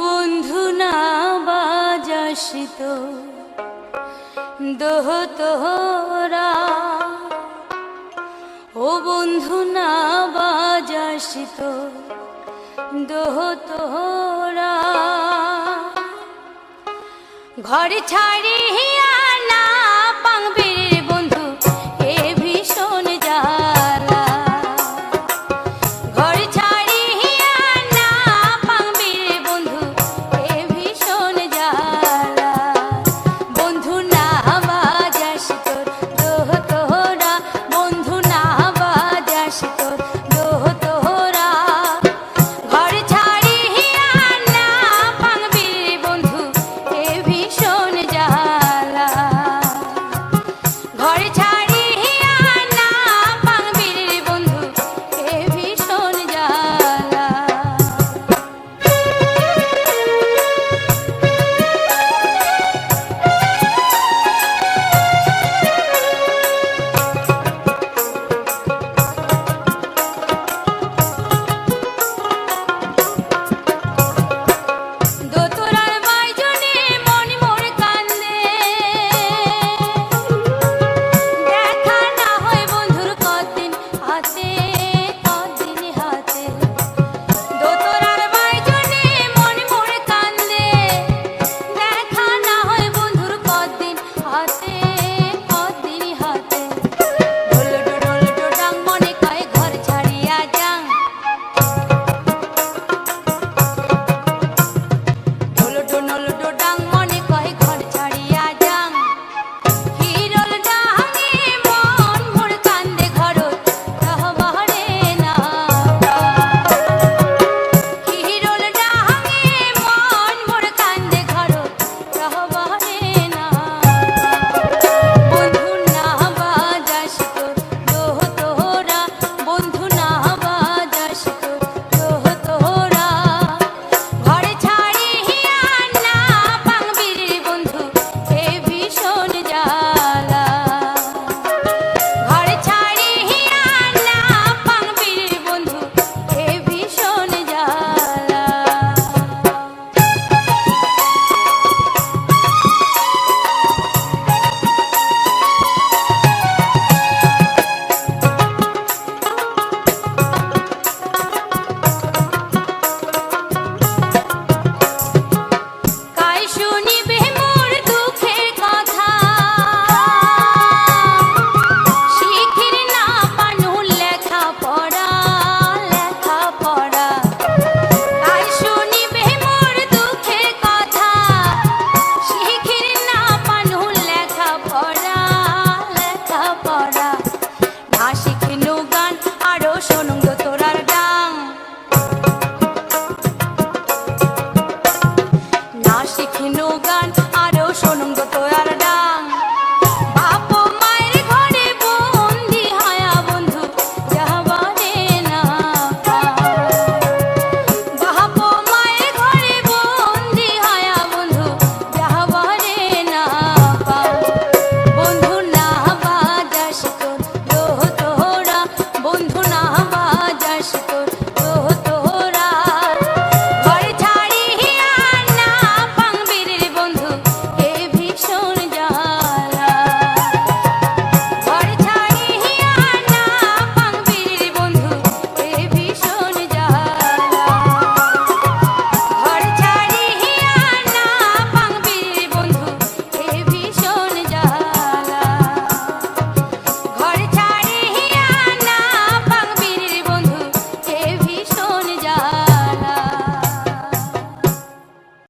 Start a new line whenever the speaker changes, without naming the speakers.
বন্ধু না বাজাসিত দোহ তোহরা। ও বন্ধু না বাজাসিত দোহ তোহরা। ঘর ছাড়িয়া না পাংবে